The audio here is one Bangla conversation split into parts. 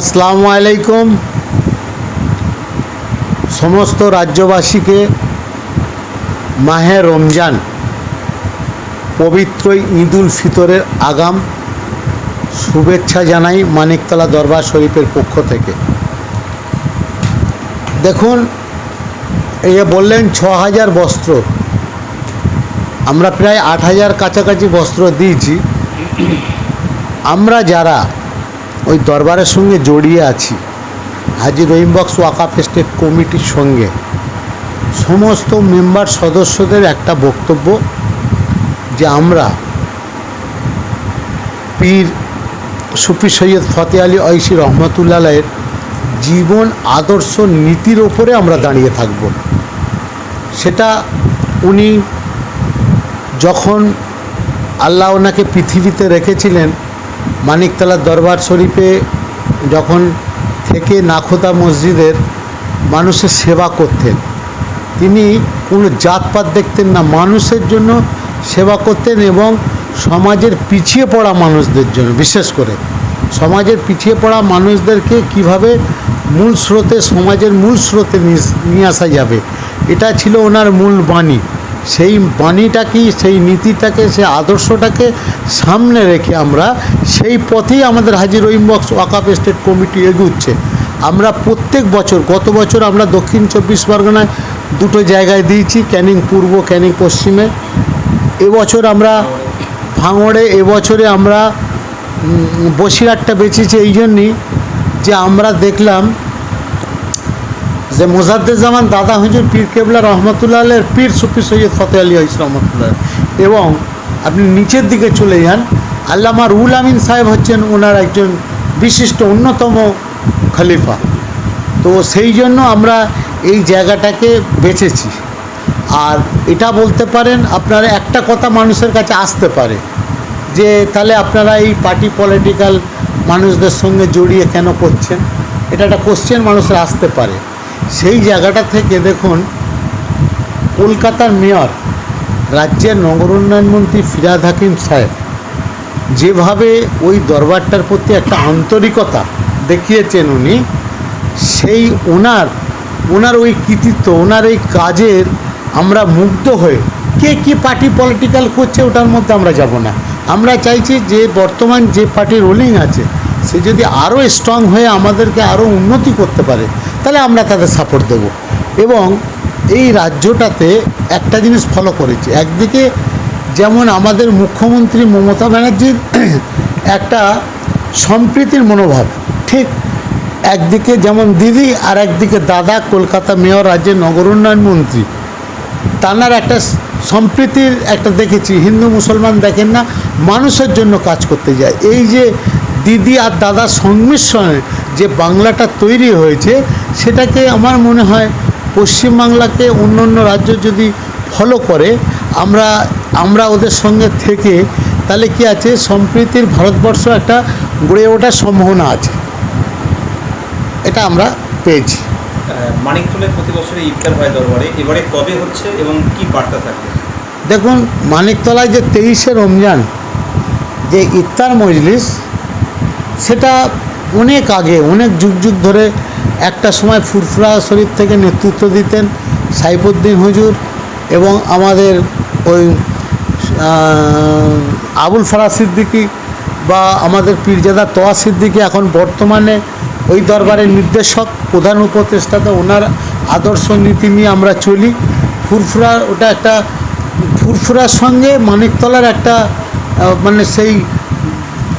আসসালামু আলাইকুম। সমস্ত রাজ্যবাসীকে মাহে রমজান, পবিত্র ঈদুল ফিতরের আগাম শুভেচ্ছা জানাই মানিকতলা দরবার শরীফের পক্ষ থেকে। দেখুন, এই যে বললেন ছ হাজার বস্ত্র, আমরা প্রায় আট হাজার কাছাকাছি বস্ত্র দিয়েছি। আমরা যারা ওই দরবারের সঙ্গে জড়িয়ে আছি। হাজি রহিম বক্স ওয়াকাফ স্টেট কমিটির সঙ্গে। সমস্ত মেম্বার সদস্যদের একটা বক্তব্য যে আমরা পীর সুফি সৈয়দ ফতে আলী ঐশী রহমতুল্লাহের জীবন, আদর্শ, নীতির ওপরে আমরা দাঁড়িয়ে থাকব। সেটা উনি যখন আল্লাহ ওনাকে পৃথিবীতে রেখেছিলেন মানিকতলার দরবার শরীফে যখন থেকে নাখোদা মসজিদের মানুষের সেবা করতেন, তিনি কোনো জাতপাত দেখতেন না, মানুষের জন্য সেবা করতেন এবং সমাজের পিছিয়ে পড়া মানুষদের জন্য, বিশেষ করে সমাজের পিছিয়ে পড়া মানুষদেরকে কীভাবে মূল স্রোতে, সমাজের মূল স্রোতে নিয়ে আসা যাবে, এটা ছিল ওনার মূল বাণী। সেই বাণীটাকেই সেই নীতিটাকে, সেই আদর্শটাকে সামনে রেখে আমরা সেই পথেই আমাদের হাজির রহিম বক্স ওয়াকাফ স্টেট কমিটি এগুচ্ছে। আমরা প্রত্যেক বছর, গত বছর আমরা দক্ষিণ চব্বিশ পরগনায় দুটো জায়গায় দিয়েছি, ক্যানিং পূর্ব, ক্যানিং পশ্চিমে। এবছর আমরা ভাঙড়ে এবছরে আমরা বসিরহাটটা বেঁচেছি এই জন্যই যে আমরা দেখলাম যে মোজাদ্দেজামান দাদা হুজুর পীর কেবলা রহমতুল্লাহের পীর সুফি সৈয়দ ফতে আলী হইস রহমতুল্লাহ। এবং আপনি নিচের দিকে চলে যান, আল্লামা রুল আমিন সাহেব হচ্ছেন ওনার একজন বিশিষ্ট অন্যতম খলিফা। তো সেই জন্য আমরা এই জায়গাটাকে বেছেছি। আর এটা বলতে পারেন, আপনারা একটা কথা মানুষের কাছে আসতে পারে, যে তাহলে আপনারা এই পার্টি পলিটিক্যাল মানুষদের সঙ্গে জড়িয়ে কেন করছেন এটা একটা কোশ্চেন মানুষের আসতে পারে। সেই জায়গাটা থেকে দেখুন, কলকাতার মেয়র, রাজ্যের নগর উন্নয়ন মন্ত্রী ফিরাদ হাকিম সাহেব, যেভাবে ওই দরবারটার প্রতি একটা আন্তরিকতা দেখিয়েছেন উনি, সেই ওনার ওনার ওই কৃতিত্ব, ওনার এই কাজের আমরা মুগ্ধ হয়ে, কে কী পার্টি পলিটিক্যাল করছে ওটার মধ্যে আমরা যাব না। আমরা চাইছি যে বর্তমান যে পার্টি রোলিং আছে, সে যদি আরও স্ট্রং হয়ে আমাদেরকে আরও উন্নতি করতে পারে তাহলে আমরা তাদের সাপোর্ট দেব। এবং এই রাজ্যটাতে একটা জিনিস ফলো করেছি। একদিকে যেমন আমাদের মুখ্যমন্ত্রী মমতা ব্যানার্জির একটা সম্প্রীতির মনোভাব, ঠিক? একদিকে যেমন দিদি আর একদিকে দাদা, কলকাতা মেয়র, রাজ্যের নগর উন্নয়ন মন্ত্রী। তানার একটা সম্প্রীতির একটা দেখেছি, হিন্দু মুসলমান দেখেন না, মানুষের জন্য কাজ করতে যায়। এই যে দিদি আর দাদার সংমিশ্রণে যে বাংলাটা তৈরি হয়েছে সেটাকে আমার মনে হয় পশ্চিমবাংলাকে অন্য অন্য রাজ্য যদি ফলো করে আমরা আমরা ওদের সঙ্গে থেকে তাহলে কি আছে? সম্প্রীতির ভারতবর্ষ একটা গড়ে ওঠার সম্ভাবনা আছে। এটা আমরা পেয়েছি। মানিকতলায় প্রতি বছরে ইফতার হয় দরবারে। এবারে কবে হচ্ছে এবং কি বার্তা থাকবে? দেখুন মানিকতলায় যে তেইশে রমজান যে ইফতার মজলিস সেটা অনেক আগে, অনেক যুগ যুগ ধরে একটা সময় ফুরফুরা শরীফ থেকে নেতৃত্ব দিতেন সাইফুদ্দিন হুজুর এবং আমাদের ওই আবুল ফরাজ সিদ্দিকি বা আমাদের পীরজাদা তোয়া সিদ্দিকি এখন বর্তমানে ওই দরবারের নির্দেশক, প্রধান উপদেষ্টাতে ওনার আদর্শ নীতি নিয়ে আমরা চলি। ফুরফুরা ওটা একটা, ফুরফুরার সঙ্গে মানিকতলার একটা মানে সেই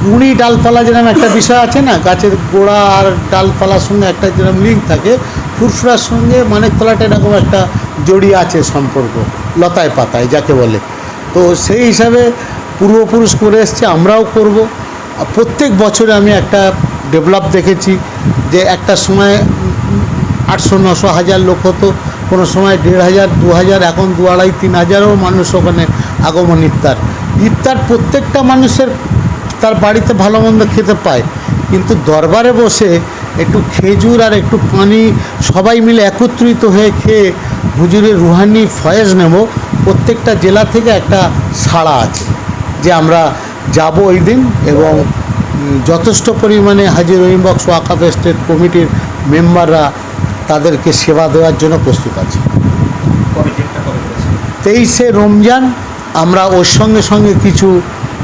গুঁড়ি ডালপালা যেরকম একটা বিষয় আছে না, গাছের গোড়া আর ডালপালার সঙ্গে একটা যেরকম লিঙ্ক থাকে, ফুরফুরার সঙ্গে মানিকতলাটা এরকম একটা জড়িয়ে আছে সম্পর্ক, লতায় পাতায় যাকে বলে। তো সেই হিসাবে পূর্বপুরুষ করে এসছে, আমরাও করব। প্রত্যেক বছরে আমি একটা ডেভেলপ দেখেছি যে একটা সময় আটশো, নশো, হাজার লোক হতো, কোনো সময় দেড় হাজার, দু হাজার, এখন দু আড়াই, তিন হাজারও মানুষ ওখানে আগমন, ইফতার। ইফতার প্রত্যেকটা মানুষের তার বাড়িতে ভালো মন্দ খেতে পায়। কিন্তু দরবারে বসে একটু খেজুর আর একটু পানি সবাই মিলে একত্রিত হয়ে খেয়ে হুজুরের রুহানি ফয়েজ নেব। প্রত্যেকটা জেলা থেকে একটা সাড়া আছে যে আমরা যাব ওই দিন এবং যথেষ্ট পরিমাণে হাজির রহিম বক্স ওয়াকাফ স্টেট কমিটির মেম্বাররা তাদেরকে সেবা দেওয়ার জন্য প্রস্তুত আছে। তেইশে রমজান আমরা ওর সঙ্গে সঙ্গে কিছু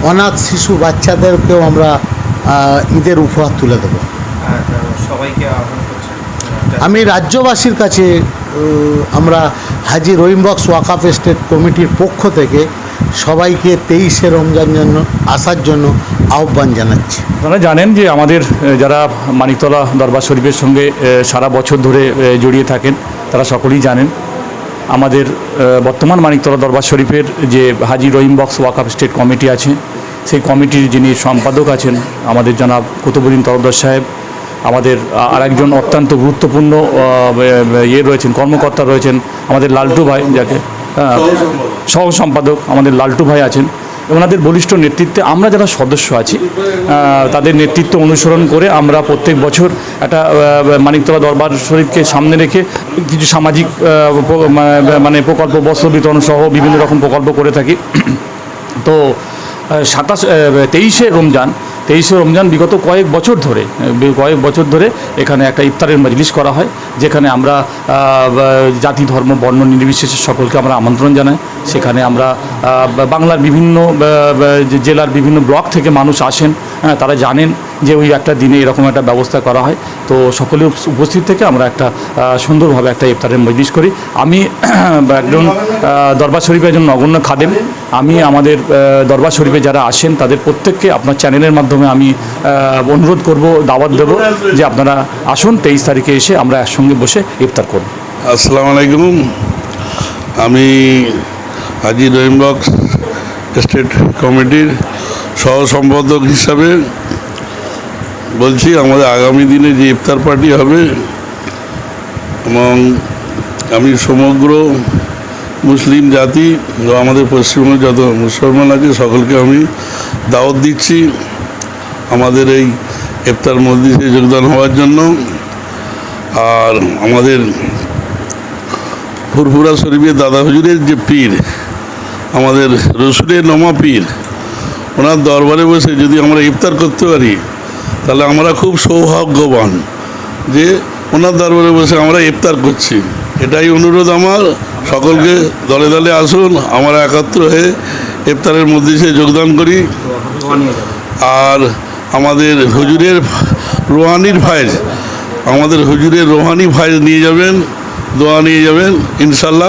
অনাথ শিশু বাচ্চাদেরকেও আমরা ঈদের উপহার তুলে দেবো। আহ, সবাইকে আমি রাজ্যবাসীর কাছে আমরা হাজি রহিম বক্স ওয়াকাফ স্টেট কমিটির পক্ষ থেকে সবাইকে তেইশে রমজান জন্য আসার জন্য আহ্বান জানাচ্ছি। আপনারা জানেন যে আমাদের যারা মানিকতলা দরবার শরীফের সঙ্গে সারা বছর ধরে জড়িয়ে থাকেন তারা সকলেই জানেন। আমাদের বর্তমান মানিকতলা দরবার শরীফের যে Haji Rahim box ওয়াকআপ state committee আছে সেই কমিটির যিনি সম্পাদক আছেন আমাদের জনাব কুতুবুদ্দিন তরফদার সাহেব আমাদের আরেকজন অত্যন্ত গুরুত্বপূর্ণ ইয়ে রয়েছেন কর্মকর্তা রয়েছেন আমাদের লালটু ভাই যাকে হ্যাঁ, সহ সম্পাদক আমাদের লালটু ভাই আছেন। ওনাদের বলিষ্ঠ নেতৃত্বে আমরা যারা সদস্য আছি তাদের নেতৃত্ব অনুসরণ করে আমরা প্রত্যেক বছর একটা মানিকতলা দরবার শরীফকে সামনে রেখে কিছু সামাজিক আহ, প- মা- মানে প্রকল্প বস্ত্র বিতরণ সহ বিভিন্ন রকম প্রকল্প করে থাকি। তো সাতাশ তেইশে রমজান তেইশে রমজান বিগত কয়েক বছর ধরে কয়েক বছর ধরে এখানে একটা ইফতারের মজলিস করা হয় যেখানে আমরা জাতি ধর্ম বর্ণ নির্বিশেষে সকলকে আমরা আমন্ত্রণ জানাই। সেখানে আমরা বাংলার বিভিন্ন জেলার বিভিন্ন ব্লক থেকে মানুষ আসেন হ্যাঁ, তারা জানেন। যে ওই একটা দিনে এরকম একটা ব্যবস্থা করা হয়। তো সকলে উপস্থিত থেকে আমরা একটা সুন্দরভাবে একটা ইফতারের মজলিস করি। আমি একজন দরবার শরীফের একজন নগণ্য খাদেম। আমি আমাদের দরবার শরীফে যারা আসেন, তাদের প্রত্যেককে আপনার চ্যানেলের মাধ্যমে আমি অনুরোধ করব, দাওয়াত দেব যে আপনারা আসুন, তেইশ তারিখে এসে আমরা একসঙ্গে বসে ইফতার করব। আসসালামু আলাইকুম। আমি হাজি রহিম বক্স স্টেট কমিটির সহ সম্পাদক হিসাবে বলছি, আমাদের আগামী দিনে যে ইফতার পার্টি হবে এবং আমি সমগ্র মুসলিম জাতি আমাদের পশ্চিমবঙ্গে যত মুসলমান আছে, সকলকে আমি দাওয়াত দিচ্ছি আমাদের এই ইফতার মসজিদে যোগদান হওয়ার জন্য। আর আমাদের ফুরফুরা শরীফের দাদা হুজুরের যে পীর, আমাদের রসুলের নমা পীর, ওনার দরবারে বসে যদি আমরা ইফতার করতে পারি তাহলে আমরা খুব সৌভাগ্যবান যে ওনার দরবারে বসে আমরা ইফতার করছি। এটাই অনুরোধ আমার। সকলকে দলে দলে আসুন, আমরা একাত্র হয়ে ইফতারের মধ্যে সে যোগদান করি। আর আমাদের হুজুরের রোহানির ভাইজ আমাদের হুজুরের রোহানি ভাইজ নিয়ে যাবেন, দোয়া নিয়ে যাবেন, ইনশাল্লাহ।